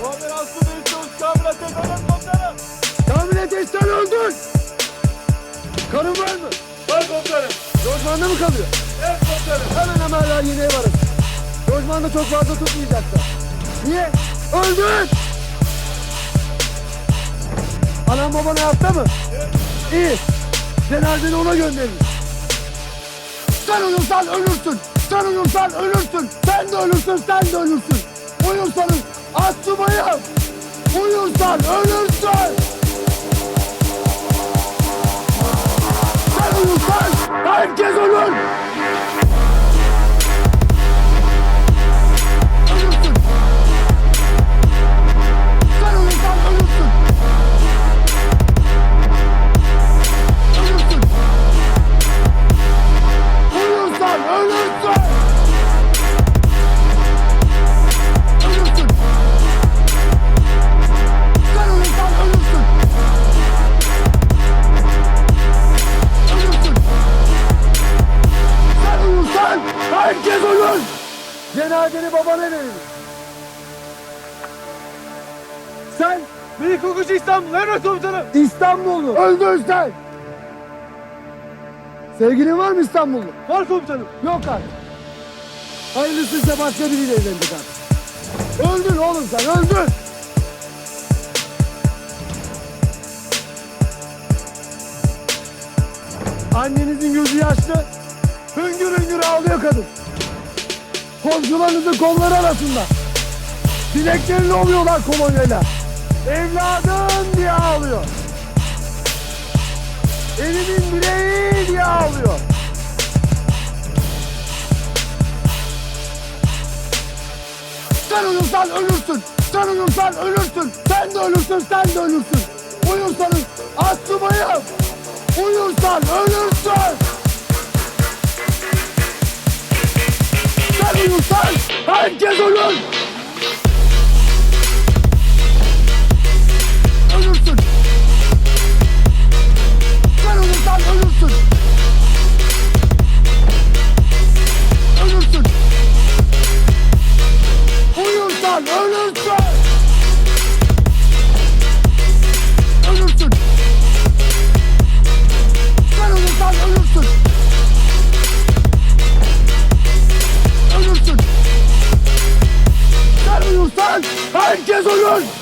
Muammer Aslı Beysoğuz Kamil Ateş Ölen Komutanım. Kamil Ateş sen öldün. Kanın var mı? Var komutanım. Lojmanda mı kalıyor? Evet komutanım. Hemen hemen yine varın. Lojmanda çok fazla tutmayacaklar. Niye? Öldün. Anam baban hayatta mı? Evet. İyi. Cenazeni ona gönderin. Sen uyursan ölürsün. Sen uyursan ölürsün. Sen de ölürsün, sen de ölürsün. Uyursanız subayım. Uyursan ölürsün. Sen uyursan herkes ölür. Ölür. Cenazeni babana verin. Sen Büyük Hukuku İstanbul. Emret komutanım. İstanbullu. Öldün sen. Sevgilin var mı İstanbullu? Var komutanım. Yok artık. Hayırlısıysa başka biriyle evlenecek artık. Öldün oğlum sen öldün. Annenizin gözü yaşlı. Hüngür hüngür ağlıyor kadın. Komşularınızın kolları arasında. Bileklerini oluyorlar kolonyayla. Evladım diye ağlıyor. Elimin bileği diye ağlıyor. Sen uyursan ölürsün. Sen uyursan ölürsün. Sen de ölürsün, sen de ölürsün. Uyursanız at subayım. Uyursan ölürsün. Uyursan herkes ölür. Herkes ölür!